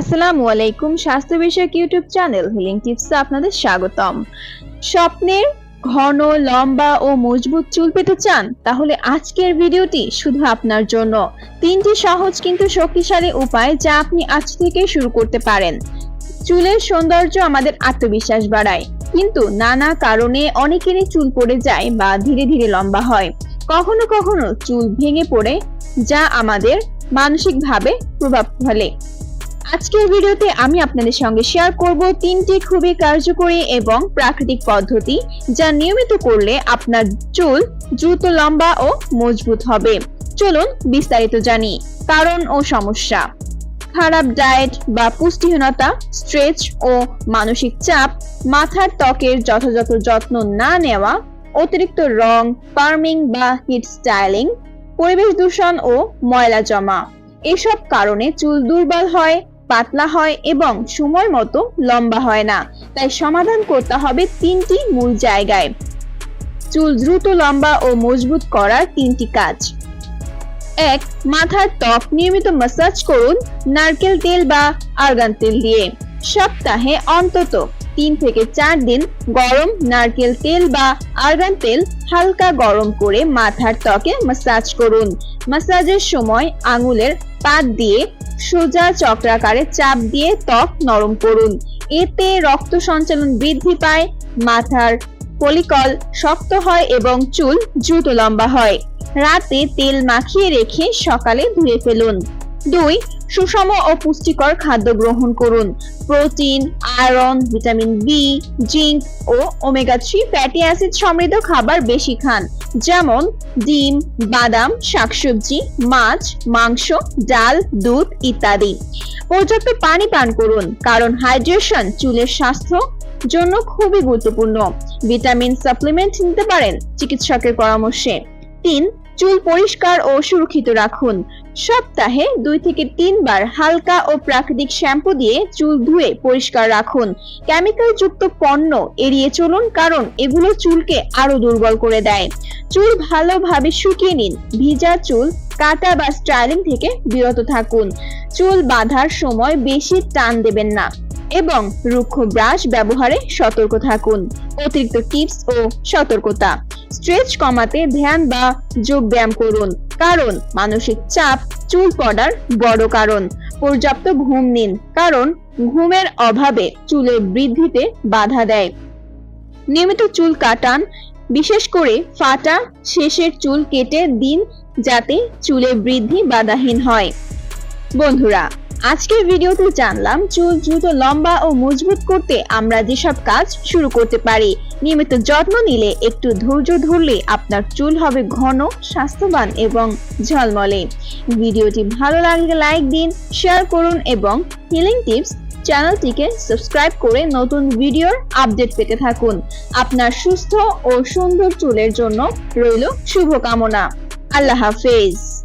আসসালামু আলাইকুম স্বাস্থ্য বিষয়ক ইউটিউব চ্যানেল হিলিং টিপসে আপনাদের স্বাগতম। স্বপ্নের ঘন, লম্বা ও মজবুত চুল পেতে চান, তাহলে আজকের ভিডিওটি শুধু আপনার জন্য। তিনটি সহজ কিন্তু শক্তিশালী উপায় যা আপনি আজ থেকে শুরু করতে পারেন। চুলের সৌন্দর্য আমাদের আত্মবিশ্বাস বাড়ায়। কিন্তু নানা কারণে অনেকেরই চুল পড়ে যায় বা ধীরে ধীরে লম্বা হয়। কখনো কখনো চুল ভেঙে পড়ে, যা আমাদের মানসিকভাবে প্রভাব ফেলে। আজকের ভিডিওতে আমি আপনাদের সঙ্গে শেয়ার করব তিনটি খুবই কার্যকরী এবং প্রাকৃতিক পদ্ধতি যা নিয়মিত করলে আপনার চুল দ্রুত লম্বা ও মজবুত হবে। চলুন বিস্তারিত জানি। কারণ ও সমস্যা। খারাপ ডায়েট বা পুষ্টিহীনতা স্ট্রেচ ও মানসিক চাপ, মাথার ত্বকের যথাযথ যত্ন না নেওয়া, অতিরিক্ত রং পার্মিং বা হিট স্টাইলিং পরিবেশ দূষণ ও ময়লা জমা। এসব কারণে চুল দুর্বল হয় পাতলা হয় এবং সময় মতো লম্বা হয় না। তাই সমাধান করতে হবে তিনটি মূল জায়গায়। চুল দ্রুত লম্বা ও মজবুত করার তিনটি কাজ। এক, মাথার ত্বক নিয়মিত ম্যাসাজ করুন নারকেল তেল বা আর্গান তেল দিয়ে। সপ্তাহে অন্তত তিন থেকে চার দিন গরম নারকেল তেল বা আর্গান তেল হালকা গরম করে মাথার ত্বকে ম্যাসাজ করুন। ম্যাসাজের সময় আঙুলের পাত দিয়ে সোজা চক্রাকারে চাপ দিয়ে ত্বক নরম করুন। এতে রক্ত সঞ্চালন বৃদ্ধি পায়, মাথার ফলিকল শক্ত হয় এবং চুল দ্রুত লম্বা হয়। রাতে তেল মাখিয়ে রেখে সকালে ধুয়ে ফেলুন। দুই, সুষম ও পুষ্টিকর খাদ্য গ্রহণ করুন। Protein, iron, vitamin B zinc ও ওমেগা থ্রি ফ্যাটি অ্যাসিড সমৃদ্ধ খাবার বেশি খান। যেমন ডিম, বাদাম, শাকসবজি, মাছ, মাংস, ডাল, দুধ ইত্যাদি। পর্যাপ্ত পানি পান করুন, কারণ হাইড্রেশন চুলের স্বাস্থ্য জন্য খুবই গুরুত্বপূর্ণ। ভিটামিন সাপ্লিমেন্ট নিতে পারেন চিকিৎসকের পরামর্শে। তিন চুল পরিষ্কার ও সুরক্ষিত রাখুন। সপ্তাহে দুই থেকে তিনবার হালকা ও প্রাকৃতিক শ্যাম্পু দিয়ে চুল ধুয়ে পরিষ্কার রাখুন। কেমিক্যাল যুক্ত পণ্য এড়িয়ে চলুন কারণ এগুলো চুলকে আরও দুর্বল করে দেয়। চুল ভালোভাবে শুকিয়ে নিন। ভিজা চুল, কাটা বা স্টাইলিং থেকে বিরত থাকুন। চুল বাঁধার সময় বেশি টান দেবেন না এবং রুক্ষ ব্রাশ ব্যবহারে সতর্ক থাকুন। অতিরিক্ত টিপস ও সতর্কতা। স্ট্রেচ কমাতে ধ্যান বা যোগ ব্যায়াম করুন। কারণ মানসিক চাপ চুল পড়ার বড় কারণ। পর্যাপ্ত ঘুম নিন, কারণ ঘুমের অভাবে চুলের বৃদ্ধিতে বাধা দেয়। নিয়মিত চুল কাটান, বিশেষ করে ফাটা শেষের চুল কেটে দিন যাতে চুলের বৃদ্ধি বাধাহীন হয়। বন্ধুরা আজকের ভিডিওতে জানলাম চুল দ্রুত লম্বা ও মজবুত করতে আমরা যেসব কাজ শুরু করতে পারি। নিয়মিত যত্ন নিলে একটু ধৈর্য ধরলে আপনার চুল হবে ঘন, স্বাস্থ্যবান এবং ঝলমলে। ভিডিওটি ভালো লাগলে লাইক দিন, শেয়ার করুন এবং হিলিং টিপস চ্যানেলটিকে সাবস্ক্রাইব করে নতুন ভিডিওর আপডেট পেতে থাকুন। আপনার সুস্থ ও সুন্দর চুলের জন্য রইল শুভকামনা। আল্লাহ হাফেজ।